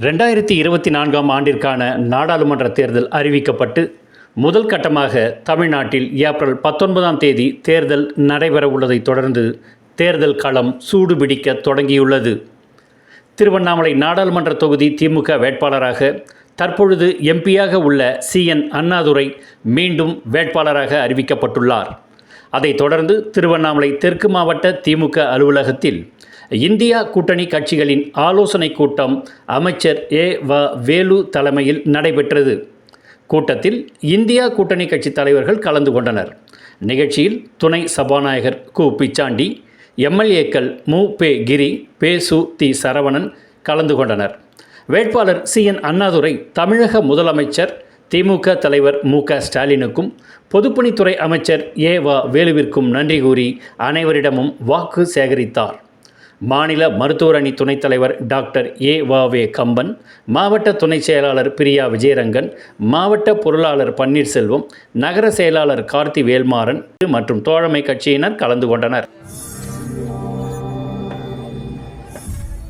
ரெண்டாயிரத்தி இருபத்தி நான்காம் ஆண்டிற்கான நாடாளுமன்ற தேர்தல் அறிவிக்கப்பட்டு முதல் கட்டமாக தமிழ்நாட்டில் ஏப்ரல் பத்தொன்பதாம் தேதி தேர்தல் நடைபெற உள்ளதைத் தொடர்ந்து தேர்தல் களம் சூடுபிடிக்க தொடங்கியுள்ளது. திருவண்ணாமலை நாடாளுமன்ற தொகுதி திமுக வேட்பாளராக தற்பொழுது எம்பியாக உள்ள சிஎன் அண்ணாதுரை மீண்டும் வேட்பாளராக அறிவிக்கப்பட்டுள்ளார். அதைத் தொடர்ந்து திருவண்ணாமலை தெற்கு மாவட்ட திமுக அலுவலகத்தில் இந்தியா கூட்டணி கட்சிகளின் ஆலோசனைக் கூட்டம் அமைச்சர் ஏ வ வேலு தலைமையில் நடைபெற்றது. கூட்டத்தில் இந்தியா கூட்டணி கட்சி தலைவர்கள் கலந்து கொண்டனர். நிகழ்ச்சியில் துணை சபாநாயகர் கு. பிச்சாண்டி எம்எல்ஏக்கள் மு. பே. கிரி பே. சு. தி. சரவணன் கலந்து கொண்டனர். வேட்பாளர் சி. என். அண்ணாதுரை தமிழக முதலமைச்சர் திமுக தலைவர் மு. க. ஸ்டாலினுக்கும் பொதுப்பணித்துறை அமைச்சர் ஏ. வ. வேலுவிற்கும் நன்றி கூறி அனைவரிடமும் வாக்கு சேகரித்தார். மாநில மருத்துவர் அணி துணைத் தலைவர் டாக்டர் ஏ வ வே கம்பன் மாவட்ட துணைச் செயலாளர் பிரியா விஜயரங்கன் மாவட்ட பொருளாளர் பன்னீர்செல்வம் நகர செயலாளர் கார்த்தி வேல்மாறன் மற்றும் தோழமை கட்சியினர் கலந்து கொண்டனர்.